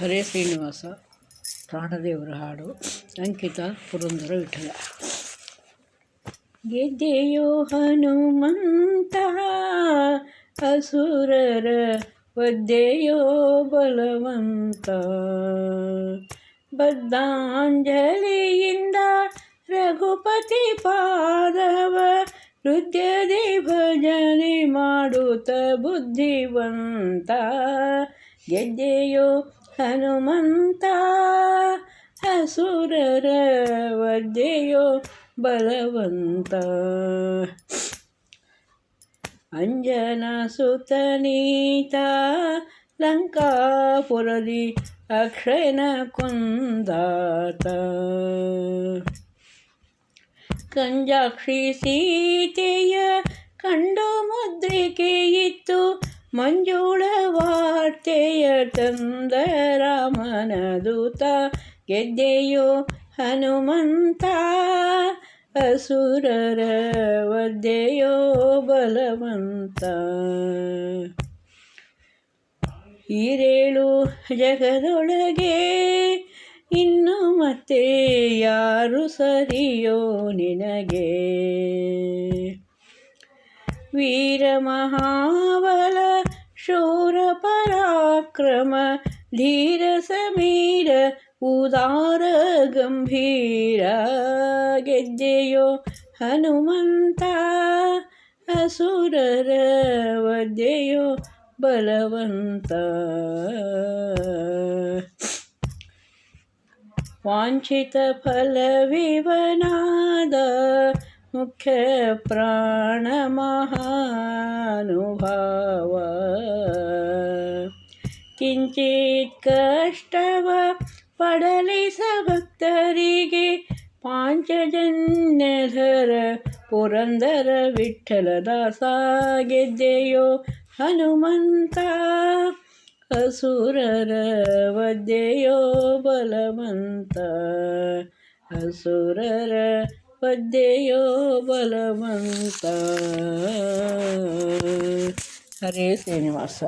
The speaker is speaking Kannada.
ಹರೇ ಶ್ರೀನಿವಾಸ, ಪ್ರಾಣದೇವರ ಹಾಡು, ಅಂಕಿತ ಪುರಂದರ ವಿಠಲ. ಗೆದ್ದೆಯೋ ಹನುಮಂತ, ಅಸುರರ ಒದ್ದೆಯೋ ಬಲವಂತ. ಬದ್ಧಾಂಜಲಿಯಿಂದ ರಘುಪತಿ ಪಾದವ ಹೃದಯದಿ ಭಜನೆ ಮಾಡುತ್ತ ಬುದ್ಧಿವಂತ. ಗೆದ್ದೆಯೋ ಹನುಮಂತ ಹಸುರರ ವದ್ದೆಯೋ ಬಲವಂತ. ಅಂಜನ ಸುತನೀತ ಲಂಕಾಪುರದಿ ಅಕ್ಷಯನ ಕುಂದಾತ. ಕಂಜಾಕ್ಷಿ ಸೀತೆಯ ಕಂಡು ಮುದ್ರಿಕೆ ಇತ್ತು, ಮಂಜುಳ ವಾರ್ತೆಯ ತಂದ ರಾಮನ ದೂತ ಗೆದ್ದೆಯೋ ಹನುಮಂತ, ಅಸುರರ ವದ್ದೆಯೋ ಬಲವಂತ. ಹಿರೇಳು ಜಗದೊಳಗೆ ಇನ್ನು ಮತ್ತೆ ಯಾರು ಸರಿಯೋ ನಿನಗೆ? ವೀರ ಮಹಾಬಲ ಶೂರ ಪರಾಕ್ರಮ ಧೀರ ಸಮೀರ ಉದಾರ ಗಂಭೀರ ಗೆದ್ದೆಯೋ ಹನುಮಂತ ಅಸುರರ ವದ್ದೆಯೋ ಬಲವಂತ ವಾಂಛಿತ ಮಹಾನುಭಾವ. ಕಿಂಚಿತ್ ಕಷ್ಟವ ಪಡಲಿಸ ಭಕ್ತರಿಗೆ ಪಾಂಚಜನ್ಯಧರ ಪುರಂದರ ವಿಠಲದಾಸ ಗೆದ್ದೆಯೋ ಹನುಮಂತ. ಅಸುರರ ವದ್ಯೆಯೋ ಬಲವಂತ. ಅಸುರರ ವದ್ದೆಯೋ ಬಲವಂತ ಹರೇ ಶ್ರೀನಿವಾಸ